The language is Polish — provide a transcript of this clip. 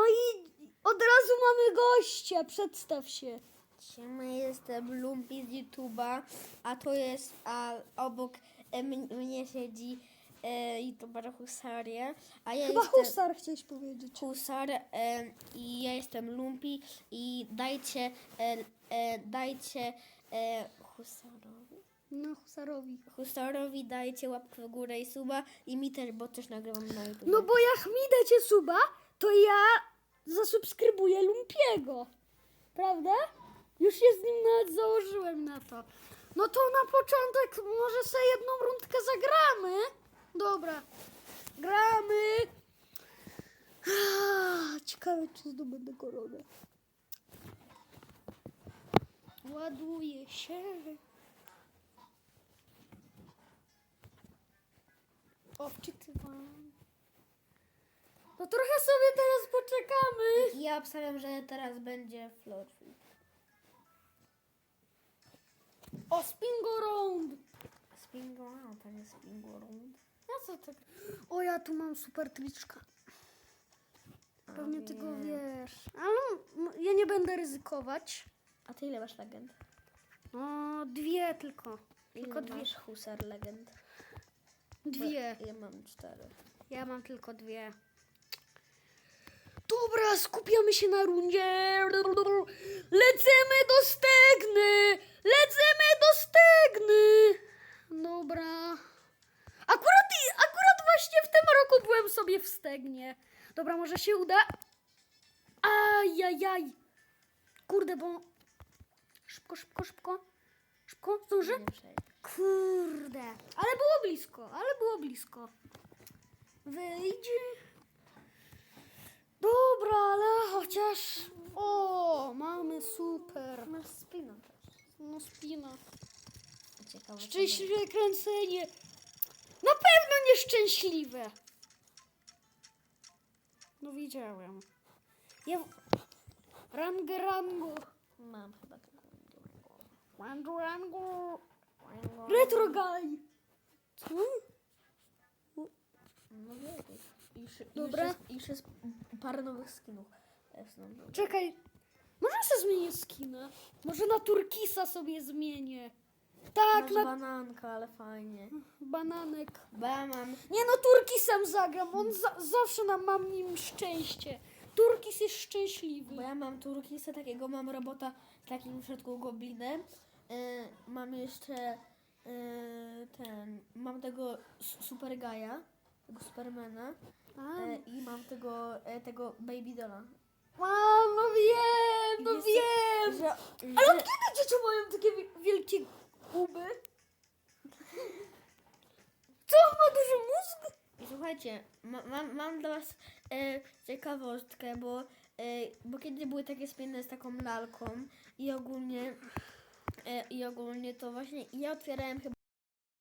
No i od razu mamy gościa, przedstaw się. Siema, jestem Lumpy z YouTube'a, a to jest, a obok e, m- mnie siedzi e, YouTuber Husaria, a ja Chyba jestem husar chciałeś powiedzieć. Husar e, i ja jestem Lumpy i dajcie, e, e, dajcie e, Husarowi. No, husarowi. Husarowi dajcie łapkę w górę i suba i mi też, bo też nagrywam na YouTube. No bo jak mi dacie suba, to ja zasubskrybuję Lumpiego. Prawda? Już się z nim nawet założyłem na to. No to na początek może sobie jedną rundkę zagramy. Dobra. Gramy. Ah, Ciekawe, czy zdobędę koronę. Ładuje się. O, wczytywam. No trochę sobie teraz poczekamy. Ja obstawiam, że teraz będzie Florful. O, spingo round. Spingo, a tak jest Spingo Round. Ja co tak? O, ja tu mam super triczka. Pewnie ty go wiesz. Ale m- ja nie będę ryzykować. A ty ile masz legend? No, dwie tylko. Tylko Ile dwie. masz Husar legend? Dwie. Ja mam cztery. Ja mam tylko dwie. Dobra, skupiamy się na rundzie. Lecimy do stegny! Lecimy do stegny! Dobra. Akurat, akurat właśnie w tym roku byłem sobie w stegnie. Dobra, może się uda? Ajajaj. Kurde, bo... Szybko, szybko, szybko. Szybko, zdążę? Kurde. Ale było blisko, ale było blisko. Wyjdź. Dobra, ale chociaż... O, mamy super. Masz spina też. Ciekawe. Szczęśliwe kręcenie. Na pewno nieszczęśliwe. No widziałem. Ja... Rangu. będzie. Mam chyba. Rangu rangu. Retro guy. Co? No już, Dobra. Jest parę nowych skinów. Czekaj, może sobie zmienię skina? Może na turkisa sobie zmienię. Tak, Masz na bananka, ale fajnie. bananek. Mam... Nie no, turkisem zagram, on za zawsze nam mam nim szczęście. Turkis jest szczęśliwy. Bo ja mam turkisa takiego, mam robota takim w środku goblinem. E, mam jeszcze e, ten... Mam tego s- super gaja, tego supermana. A, E, I mam tego, e, tego baby dola. A, no wiem, no wiem. Że, Ale od kiedy dzieci mają takie wi- wielkie guby? Co, on ma duży mózg? Słuchajcie, ma, mam, mam dla was e, ciekawostkę, bo, e, bo kiedy były takie spinne z taką lalką i ogólnie e, i ogólnie to właśnie ja otwierałem chyba